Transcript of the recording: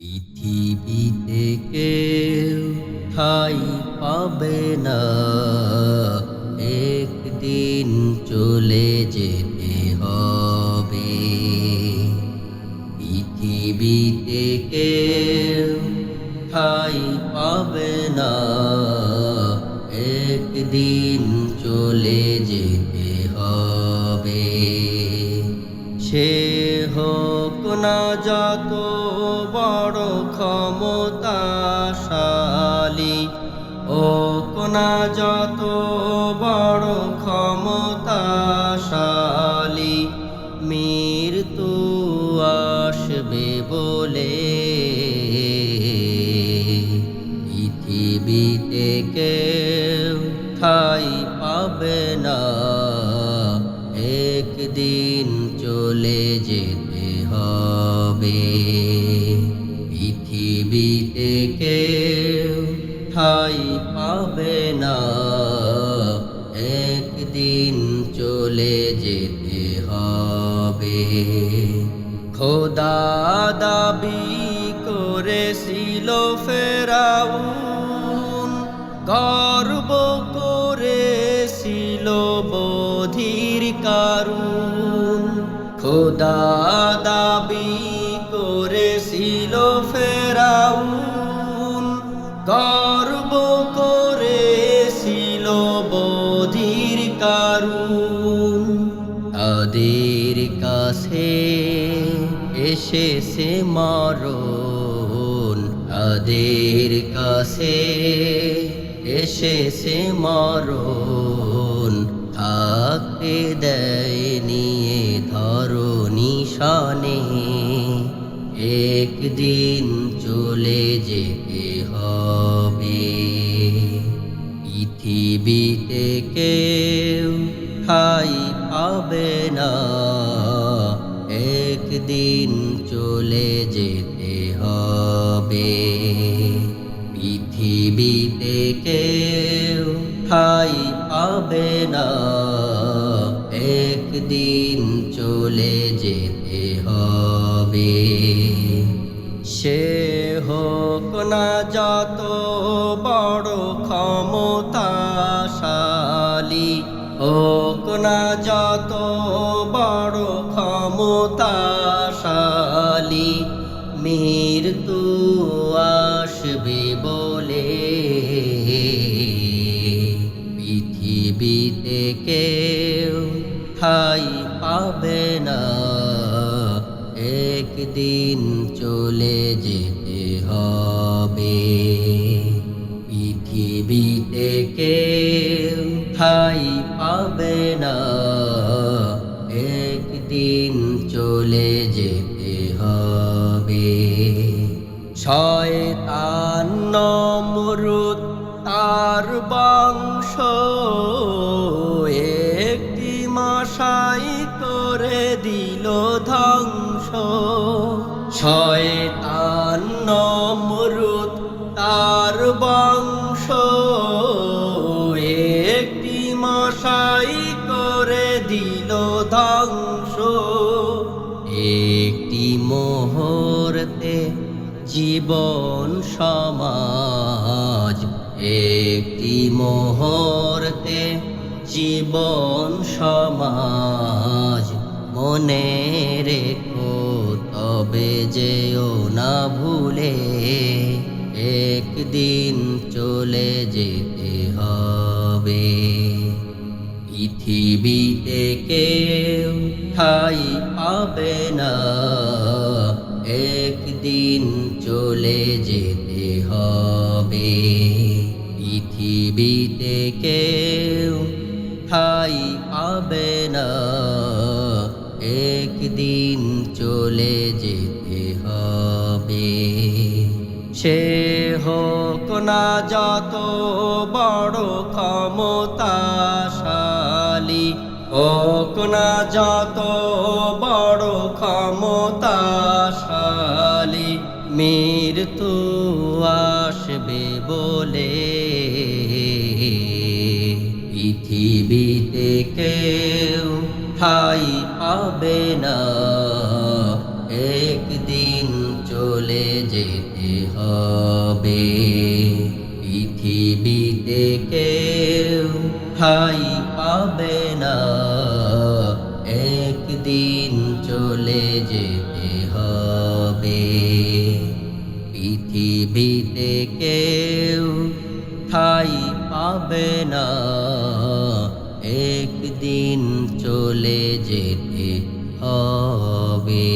পৃথিবীতে কেউ ঠাই পাবে না। একদিন চলে যেতে হবে। পৃথিবীতে কেউ ঠাই পাবে না। একদিন চলে যেতে হবে। সে হোক না যত ক্ষমতাশালী। ও কোনা যত বড় ক্ষমতাশালী, মৃত্যু আসবে বলে। পৃথিবীতে কেউ ঠাই পাবে না। একদিন চলে যেতে হবে। না, একদিন চলে যেতে হবে। খোদা দাবি করেছিল ফেরাউন, গর্ব করেছিল বধির কারুন। খোদা দাবি করেছিল ফেরাউন, গর্ব করেছিল এসেছে মরণ আদের কাছে। এসেছে মরণ থাকতে দেয় নিয়ে ধরো নিশানে। একদিন চলে যেতে চলে যেতে হবে। পৃথিবীতে কেউ ঠাই পাবে না। একদিন চলে যেতে হবে। সে হোক না যত বড় ক্ষমতাশালী, হোক না যত বড় ক্ষমতাশালী মৃত্যু আসবে বলে। পৃথিবীতে কেউ ঠাই পাবে না। একদিন চলে যেতে হবে। পৃথিবীতে কেউ ঠাই শয়তান নমরুদ তার বংশ, একটি মশাই করে দিল ধ্বংস। শয়তান নমরুদ তার বংশ, একটি মশাই করে দিল ধ্বংস। একটি মোহরতে জীবন সমাজ। একটি মোহরতে জীবন সমাজ। মনে রেখো, তবে যেও না ভুলে একদিন চলে যেতে হবে। পৃথিবীতে কেউ ঠাই পাবে না। একদিন চলে যেতে হবে। পৃথিবীতে কেউ ঠাই পাবে না। একদিন চলে যেতে হবে। সে হোক না যত বড় ক্ষমতাশালী, হোক না যত বড় ক্ষমতাশালী পৃথিবীতে কেউ ঠাই পাবে না। একদিন চলে যেতে হবে। পৃথিবীতে কেউ ঠাই পাবে না। একদিন চলে যেতে হবে। পৃথিবীতে কেউ ঠাই পাবে না। একদিন চলে যেতে হবে।